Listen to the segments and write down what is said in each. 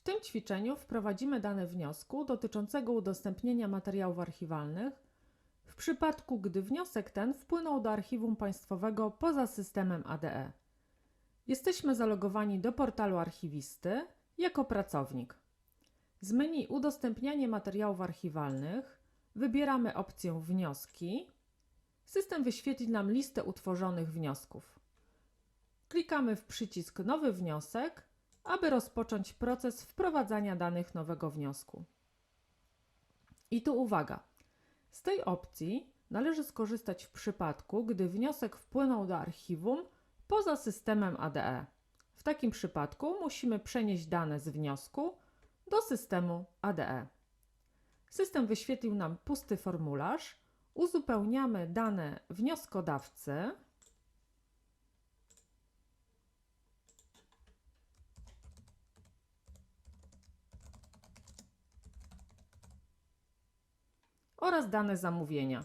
W tym ćwiczeniu wprowadzimy dane wniosku dotyczącego udostępnienia materiałów archiwalnych w przypadku, gdy wniosek ten wpłynął do archiwum państwowego poza systemem ADE. Jesteśmy zalogowani do portalu archiwisty jako pracownik. Z menu Udostępnianie materiałów archiwalnych wybieramy opcję Wnioski. System wyświetli nam listę utworzonych wniosków. Klikamy w przycisk Nowy wniosek, aby rozpocząć proces wprowadzania danych nowego wniosku. I tu uwaga! Z tej opcji należy skorzystać w przypadku, gdy wniosek wpłynął do archiwum poza systemem ADE. W takim przypadku musimy przenieść dane z wniosku do systemu ADE. System wyświetlił nam pusty formularz. Uzupełniamy dane wnioskodawcy. Oraz dane zamówienia.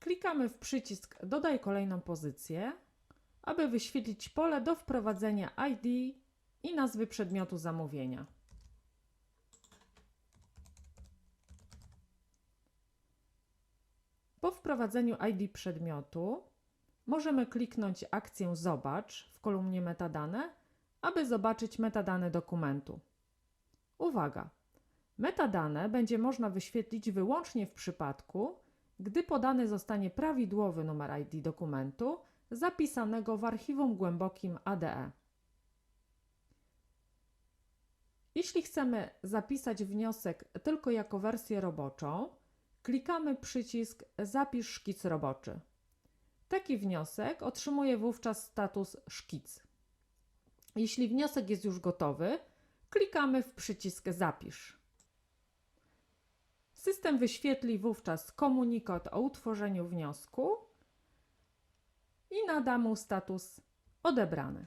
Klikamy w przycisk Dodaj kolejną pozycję, aby wyświetlić pole do wprowadzenia ID i nazwy przedmiotu zamówienia. Po wprowadzeniu ID przedmiotu możemy kliknąć akcję Zobacz w kolumnie Metadane, aby zobaczyć metadane dokumentu. Uwaga! Metadane będzie można wyświetlić wyłącznie w przypadku, gdy podany zostanie prawidłowy numer ID dokumentu zapisanego w archiwum głębokim ADE. Jeśli chcemy zapisać wniosek tylko jako wersję roboczą, klikamy przycisk Zapisz szkic roboczy. Taki wniosek otrzymuje wówczas status szkic. Jeśli wniosek jest już gotowy, klikamy w przycisk Zapisz. System wyświetli wówczas komunikat o utworzeniu wniosku i nada mu status odebrany.